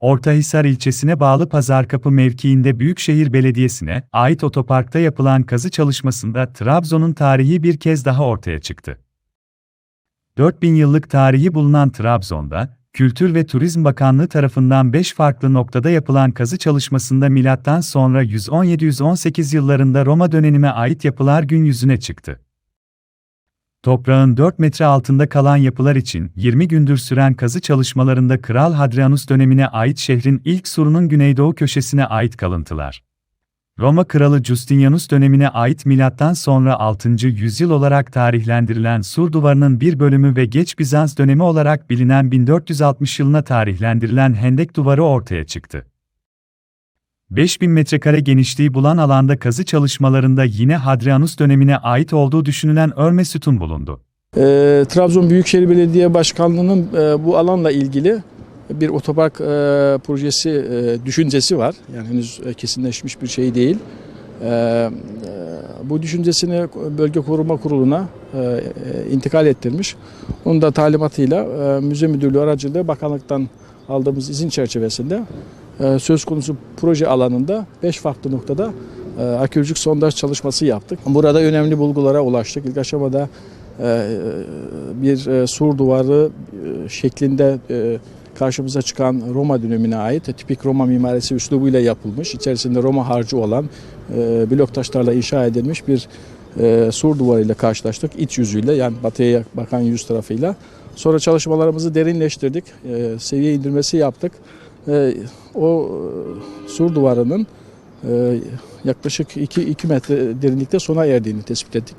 Ortahisar ilçesine bağlı Pazarkapı mevkiinde Büyükşehir Belediyesi'ne ait otoparkta yapılan kazı çalışmasında Trabzon'un tarihi bir kez daha ortaya çıktı. 4000 yıllık tarihi bulunan Trabzon'da, Kültür ve Turizm Bakanlığı tarafından 5 farklı noktada yapılan kazı çalışmasında milattan sonra 117-118 yıllarında Roma dönemine ait yapılar gün yüzüne çıktı. Toprağın 4 metre altında kalan yapılar için 20 gündür süren kazı çalışmalarında Kral Hadrianus dönemine ait şehrin ilk surunun güneydoğu köşesine ait kalıntılar. Roma Kralı Justinianus dönemine ait milattan sonra 6. yüzyıl olarak tarihlendirilen sur duvarının bir bölümü ve geç Bizans dönemi olarak bilinen 1460 yılına tarihlendirilen hendek duvarı ortaya çıktı. 5000 metrekare genişliği bulan alanda kazı çalışmalarında yine Hadrianus dönemine ait olduğu düşünülen örme sütun bulundu. Ee, Trabzon Büyükşehir Belediye Başkanlığı'nın e, bu alanla ilgili bir otopark e, projesi e, düşüncesi var. Yani henüz e, kesinleşmiş bir şey değil. E, e, bu düşüncesini Bölge Koruma Kurulu'na e, e, intikal ettirmiş. Onun da talimatıyla e, müze müdürlüğü aracılığıyla bakanlıktan aldığımız izin çerçevesinde e, söz konusu proje alanında 5 farklı noktada e, arkeolojik sondaj çalışması yaptık. Burada önemli bulgulara ulaştık. İlk aşamada e, bir e, sur duvarı şeklinde karşımıza çıkan Roma dönemine ait tipik Roma mimarisi üslubuyla yapılmış, içerisinde Roma harcı olan blok taşlarla inşa edilmiş bir sur duvarıyla karşılaştık. İç yüzüyle yani batıya bakan yüz tarafıyla. Sonra çalışmalarımızı derinleştirdik, seviye indirmesi yaptık. E, o sur duvarının e, yaklaşık 2, 2 metre derinlikte sona erdiğini tespit ettik.